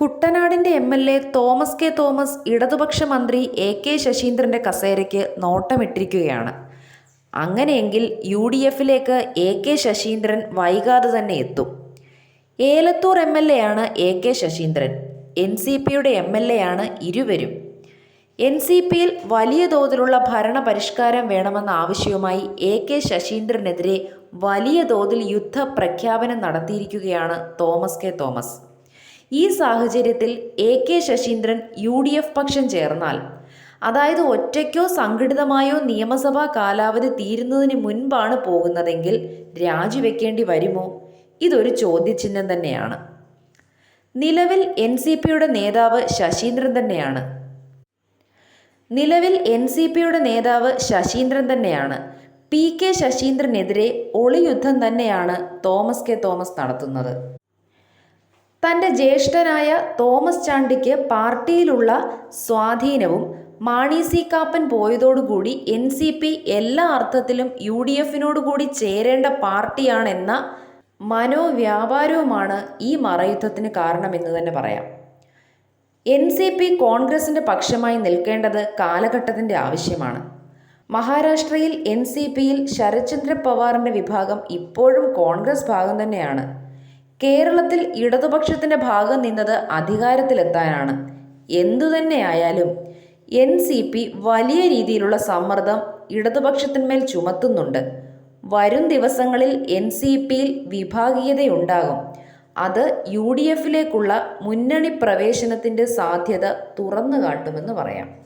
കുട്ടനാടിന്റെ M L A Thomas K Thomas ഇടതുപക്ഷ മന്ത്രി A K ശശീന്ദ്രന്റെ കസേരയ്ക്ക് നോട്ടമിട്ടിരിക്കുകയാണ്. അങ്ങനെയെങ്കിൽ യു ഡി എഫിലേക്ക് എ കെ ശശീന്ദ്രൻ വൈകാതെ തന്നെ എത്തും. ഏലത്തൂർ എം എൽ എ ആണ് A K Saseendran. N C പിയുടെ എം എൽ എ ആണ് ഇരുവരും. എൻ സി പിയിൽ വലിയ തോതിലുള്ള ഭരണ പരിഷ്കാരം വേണമെന്ന ആവശ്യവുമായി എ കെ ശശീന്ദ്രനെതിരെ വലിയ തോതിൽ യുദ്ധ പ്രഖ്യാപനം നടത്തിയിരിക്കുകയാണ് തോമസ് കെ തോമസ്. ഈ സാഹചര്യത്തിൽ A K Saseendran U D F പക്ഷം ചേർന്നാൽ. അതായത് ഒറ്റയ്ക്കോ സംഘടിതമായോ നിയമസഭാ കാലാവധി തീരുന്നതിന് മുൻപാണ് പോകുന്നതെങ്കിൽ രാജിവെക്കേണ്ടി വരുമോ? ഇതൊരു ചോദ്യചിഹ്നം തന്നെയാണ്. നിലവിൽ എൻ സി പിയുടെ നേതാവ് ശശീന്ദ്രൻ തന്നെയാണ്. നിലവിൽ എൻ സി പിയുടെ നേതാവ് ശശീന്ദ്രൻ തന്നെയാണ്. പി കെ ശശീന്ദ്രനെതിരെ ഒളിയുദ്ധം തന്നെയാണ് തോമസ് കെ തോമസ് നടത്തുന്നത്. തന്റെ ജ്യേഷ്ഠനായ തോമസ് ചാണ്ടിക്ക് പാർട്ടിയിലുള്ള സ്വാധീനവും മാണി സി കാപ്പൻ പോയതോടുകൂടി എൻ സി പി എല്ലാ അർത്ഥത്തിലും യു ഡി എഫിനോട് കൂടി ചേരേണ്ട പാർട്ടിയാണെന്ന മനോവ്യാപാരവുമാണ് ഈ മറയുദ്ധത്തിന് കാരണമെന്ന് തന്നെ പറയാം. എൻ സി പി കോൺഗ്രസിന്റെ പക്ഷമായി നിൽക്കേണ്ടത് കാലഘട്ടത്തിന്റെ ആവശ്യമാണ്. മഹാരാഷ്ട്രയിൽ എൻ സി പിയിൽ ശരത്ചന്ദ്ര പവാറിന്റെ വിഭാഗം ഇപ്പോഴും കോൺഗ്രസ് ഭാഗം തന്നെയാണ്. കേരളത്തിൽ ഇടതുപക്ഷത്തിന്റെ ഭാഗം നിന്നത് അധികാരത്തിലെത്താനാണ്. എന്തുതന്നെയായാലും എൻ സി പി വലിയ രീതിയിലുള്ള സമ്മർദ്ദം ഇടതുപക്ഷത്തിന്മേൽ ചുമത്തുന്നുണ്ട്. വരും ദിവസങ്ങളിൽ എൻ സി പിയിൽ വിഭാഗീയതയുണ്ടാകും. അത് യു ഡി എഫിലേക്കുള്ള മുന്നണി പ്രവേശനത്തിന്റെ സാധ്യത തുറന്നു കാട്ടുമെന്ന് പറയാം.